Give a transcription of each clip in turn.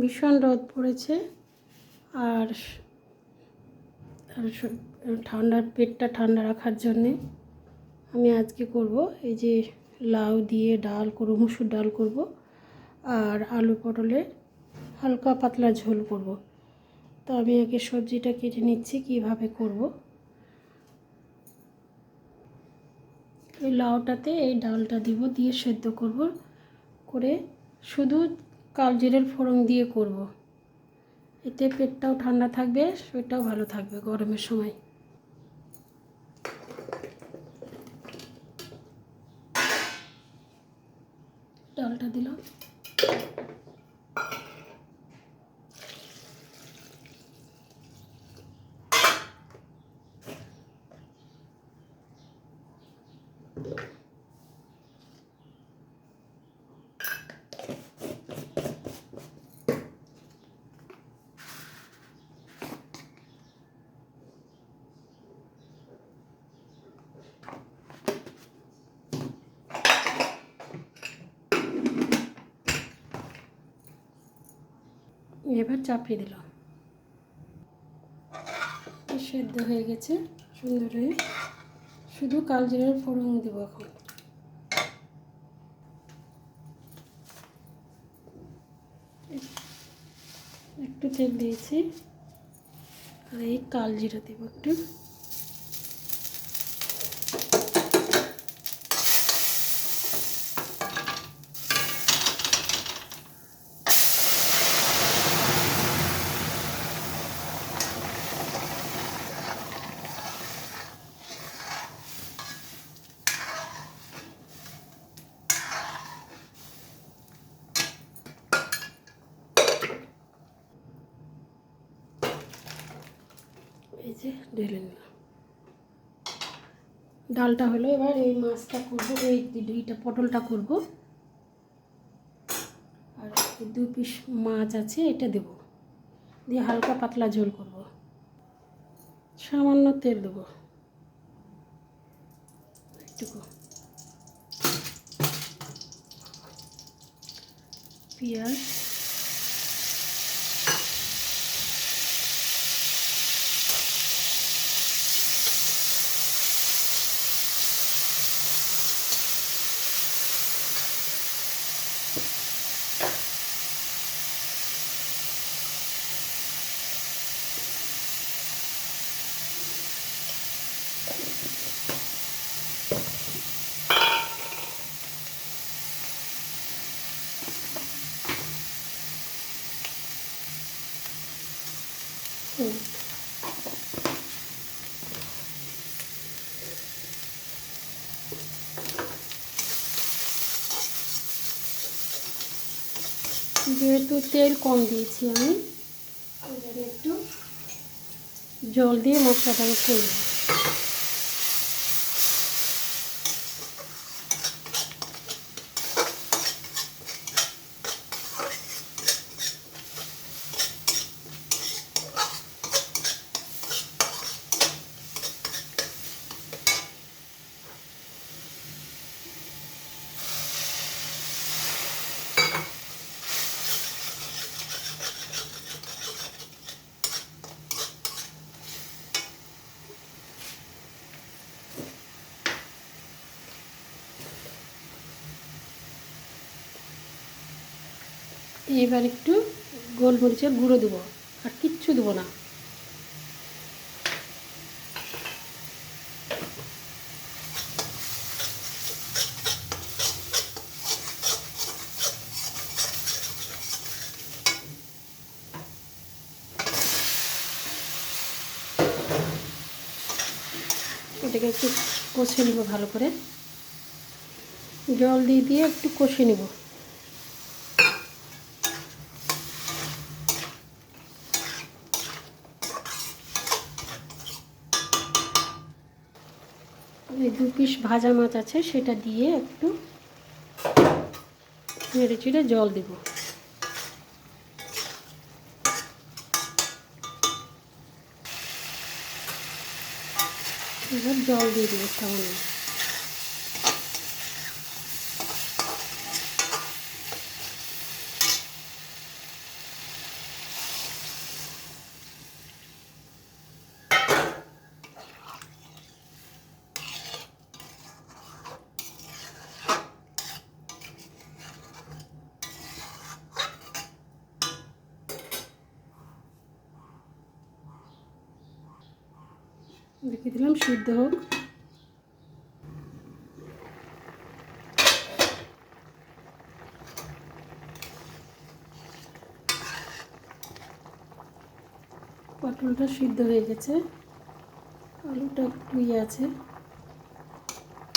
ভীষণ রোদ পড়েছে আর ঠান্ডার পেটটা ঠান্ডা রাখার জন্যে আমি আজকে করব এই যে লাউ দিয়ে ডাল করব, মুসুর ডাল করব আর আলু পটলের হালকা পাতলা ঝোল করব। তো আমি আগে সবজিটা কেটে নিচ্ছি, কীভাবে করব। এই লাউটাতে এই ডালটা দিব, দিয়ে সেদ্ধ করব, করে শুধু কালজিরের ফোড়ন দিয়ে করব। এতে পেটটাও ঠান্ডা থাকবে, শরীরটাও ভালো থাকবে গরমের সময়। ডালটা দিলাম। এবার চাপিয়ে দিলাম। সেদ্ধ হয়ে গেছে, সুন্দর হয়ে। শুধু কালজিরার ফোড়ন দেবো এখন। একটু তেল দিয়েছি, আর এই কালজিরা দেবো একটু। যে ঢেলে নিলাম। ডালটা হলো এবার এই মাছটা করব, এই এইটা পটলটা করব। আর দু পিস মাছ আছে, এটা দেব। দিয়ে হালকা পাতলা ঝোল করব। সামান্য তেল দেবো। একটুকু। পেঁয়াজ। যেহেতু তেল কম দিয়েছি আমি একটু জল দিয়ে মশলাটাকে করব এবার একটু গোলমরিচের গুঁড়ো দেবো, আর কিচ্ছু দেবো না। এটাকে একটু কষে নিব ভালো করে। জল দিয়ে দিয়ে একটু কষে নিব। এই দু পিস ভাজা মাছ আছে, সেটা দিয়ে একটু নেড়ে চিড়ে জল দেব। এবার জল দিয়ে দেবো সামান্য। রেখে দিলাম, সিদ্ধ হোক। পটলটা সিদ্ধ হয়ে গেছে। আলুটা ইয়ে আছে।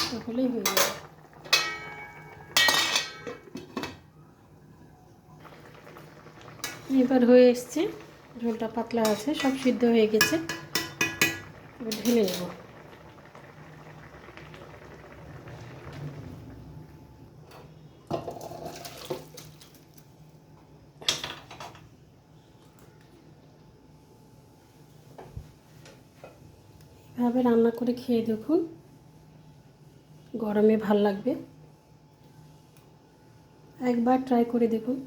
তাহলেই হয়ে যাবে। এবার হয়ে এসছে, ঝোলটা পাতলা আছে, সব সিদ্ধ হয়ে গেছে। ঢেলে নেব। এভাবে রান্না করে খেয়ে দেখুন গরমে ভালো লাগবে। একবার ট্রাই করে দেখুন।